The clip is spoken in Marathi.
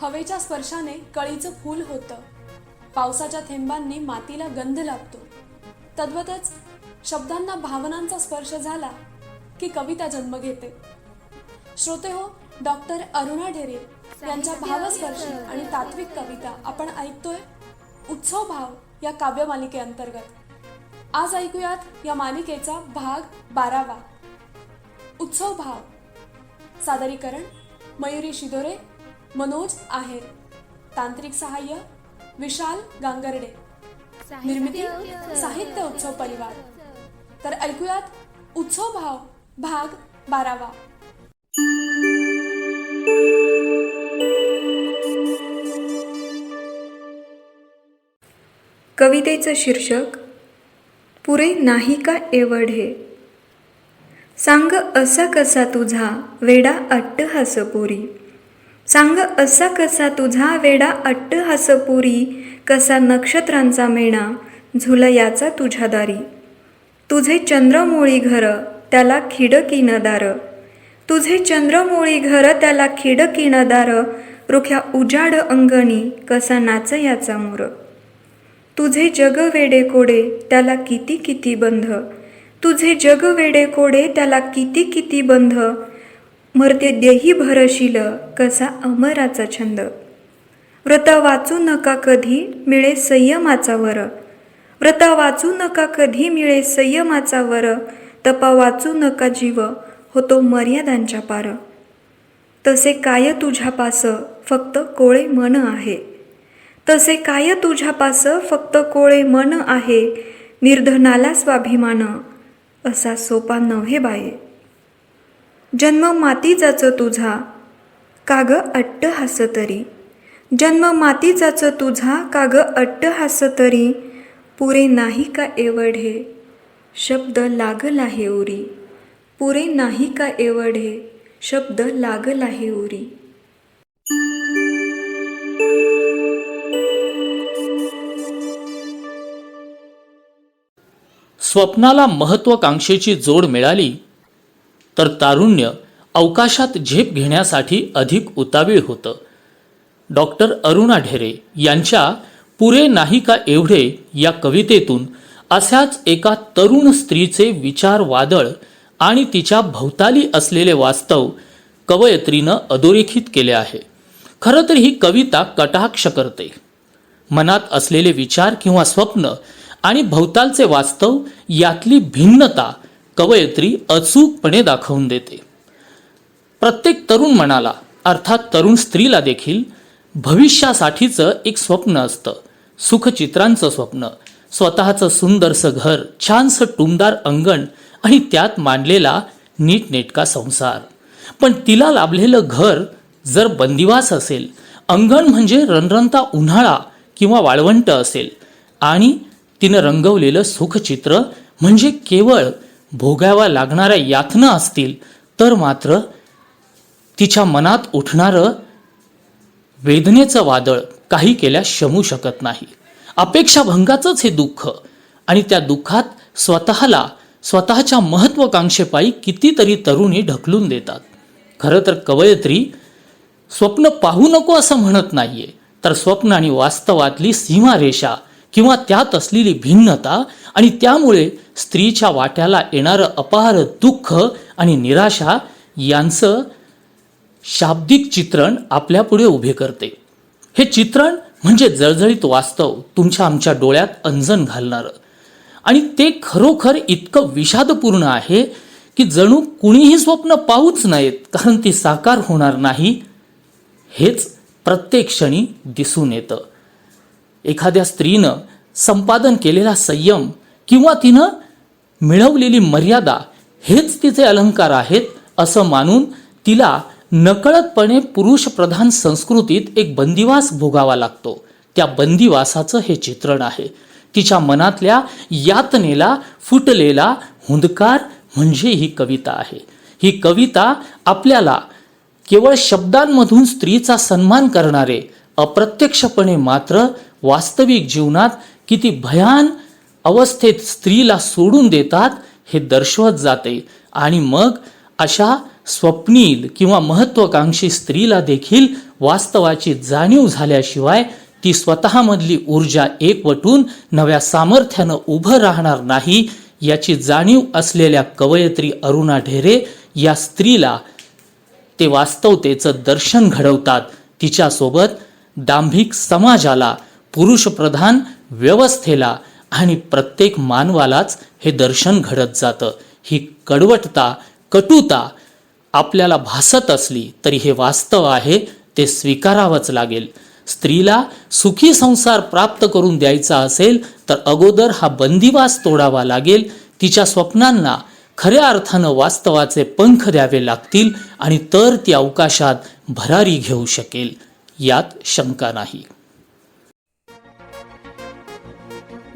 हवेच्या स्पर्शाने कळीचं फूल होतं. पावसाच्या थेंबांनी मातीला गंध लागतो. तद्वतच शब्दांना भावनांचा स्पर्श झाला की कविता जन्म घेते. श्रोते हो डॉक्टर अरुणा ढेरे यांच्या भावस्पर्शी आणि तात्विक कविता आपण ऐकतोय उत्सव भाव या काव्य मालिकेअंतर्गत आज ऐकूयात या मालिकेचा भाग बारावा. उत्सव भाव. सादरीकरण मयुरी शिदोरे मनोज आहेर तांत्रिक सहाय्य विशाल गांगर्डे. निर्मिती साहित्य उत्सव परिवार. तर ऐकूयात उत्सव भाव भाग बारावा. कवितेचं शीर्षक पुरे नाही का एवढे? सांग असा कसा तुझा वेडा अट्टहास पुरी? सांग असा कसा तुझा वेडा अट्ट पुरी कसा नक्षत्रांचा मेणा झुलयाचा तुझ्या दारी. तुझे चंद्रमोळी घर त्याला खिडकी दार. तुझे चंद्रमोळी घर त्याला खिडकी दार. रुख्या उजाड अंगणी कसा नाच याचा मोर. तुझे जग वेडे कोडे त्याला किती किती बंध. तुझे जग वेडे कोडे त्याला किती किती बंध. मरते देही भरशील कसा अमराचा छंद. व्रत वाचू नका कधी मिळे संयमाचा वर. व्रत वाचू नका कधी मिळे संयमाचा वर. तपा वाचू नका जीव होतो मर्यादांच्या पार. तसे काय तुझ्यापास फक्त कोळे मन आहे. तसे काय तुझ्यापास फक्त कोळे मन आहे. निर्धनाला स्वाभिमान असा सोपा नव्हे बाये. जन्म मातीचाच तुझा. काग अट्ट हास तरी. जन्म मातीचाच तुझा काग अट्ट हास तरी. पुरे नाही का एवढे? शब्द लागला हे उरी. पुरे नाही का एवढे? शब्द लागला हे उरी. स्वप्नाला महत्वाकांक्षेची जोड मिळाली तर तारुण्य अवकाशात झेप घेण्यासाठी अधिक उतावीळ होतं. डॉक्टर अरुणा ढेरे यांच्या पुरे नाही का एवढे या कवितेतून अशाच एका तरुण स्त्रीचे विचार वादळ आणि तिच्या भोवताली असलेले वास्तव कवयत्रीनं अधोरेखित केले आहे. खरं तर ही कविता कटाक्ष करते. मनात असलेले विचार किंवा स्वप्न आणि भोवतालचे वास्तव यातली भिन्नता कवयित्री अचूकपणे दाखवून देते. प्रत्येक तरुण मनाला अर्थात तरुण स्त्रीला देखील भविष्यासाठीचं एक स्वप्न असतं. सुखचित्रांचं स्वप्न स्वतःचं सुंदरसं घर छानसं टुमदार अंगण आणि त्यात मांडलेला नीटनेटका संसार. पण तिला लाभलेलं घर जर बंदिवास असेल अंगण म्हणजे रणरणता उन्हाळा किंवा वाळवंट असेल आणि तिनं रंगवलेलं सुखचित्र म्हणजे केवळ भोगाव्या लागणाऱ्या यातना असतील तर मात्र तिच्या मनात उठणारं वेदनेचं वादळ काही केल्यास शमू शकत नाही. अपेक्षाभंगाचंच हे दुःख आणि त्या दुःखात स्वतःला स्वतःच्या महत्वाकांक्षेपायी कितीतरी तरुणी ढकलून देतात. खरं तर कवयत्री स्वप्न पाहू नको असं म्हणत नाहीये तर स्वप्न आणि वास्तवातली सीमारेषा किंवा त्यात असलेली भिन्नता आणि त्यामुळे स्त्रीच्या वाट्याला येणारं अपार दुःख आणि निराशा यांचं शाब्दिक चित्रण आपल्यापुढे उभे करते. हे चित्रण म्हणजे जळजळीत वास्तव तुमच्या आमच्या डोळ्यात अंजन घालणारं. आणि ते खरोखर इतकं विषादपूर्ण आहे की जणू कुणीही स्वप्न पाहूच नयेत कारण ती साकार होणार नाही हेच प्रत्येक क्षणी दिसून येतं. एखाद्या स्त्रीनं संपादन केलेला संयम किंवा तिनं मिळवलेली मर्यादा हेच तिचे अलंकार आहेत असं मानून तिला नकळतपणे पुरुषप्रधान संस्कृतीत एक बंदिवास भोगावा लागतो. त्या बंदिवासाचं हे चित्रण आहे. तिच्या मनातल्या यातनेला फुटलेला हुंदकार म्हणजे ही कविता आहे. ही कविता आपल्याला केवळ शब्दांमधून स्त्रीचा सन्मान करणारे अप्रत्यक्षपणे मात्र वास्तविक जीवनात किती भयान अवस्थेत स्त्रीला सोडून देतात हे दर्शवत जाते. आणि मग अशा स्वप्नील किंवा महत्वाकांक्षी स्त्रीला देखील वास्तवाची जाणीव झाल्याशिवाय ती स्वतःमधली ऊर्जा एकवटून नव्या सामर्थ्यानं उभं राहणार नाही याची जाणीव असलेल्या कवयित्री अरुणा ढेरे या स्त्रीला ते वास्तवतेचं दर्शन घडवतात. तिच्यासोबत दांभिक समाजाला पुरुषप्रधान व्यवस्थेला आणि प्रत्येक मानवालाच हे दर्शन घडत जातं. ही कडवटता कटुता आपल्याला भासत असली तरी हे वास्तव आहे ते स्वीकारावंच लागेल. स्त्रीला सुखी संसार प्राप्त करून द्यायचा असेल तर अगोदर हा बंदिवास तोडावा लागेल. तिच्या स्वप्नांना खऱ्या अर्थानं वास्तवाचे पंख द्यावे लागतील आणि तर ती अवकाशात भरारी घेऊ शकेल. यात शंका नाही.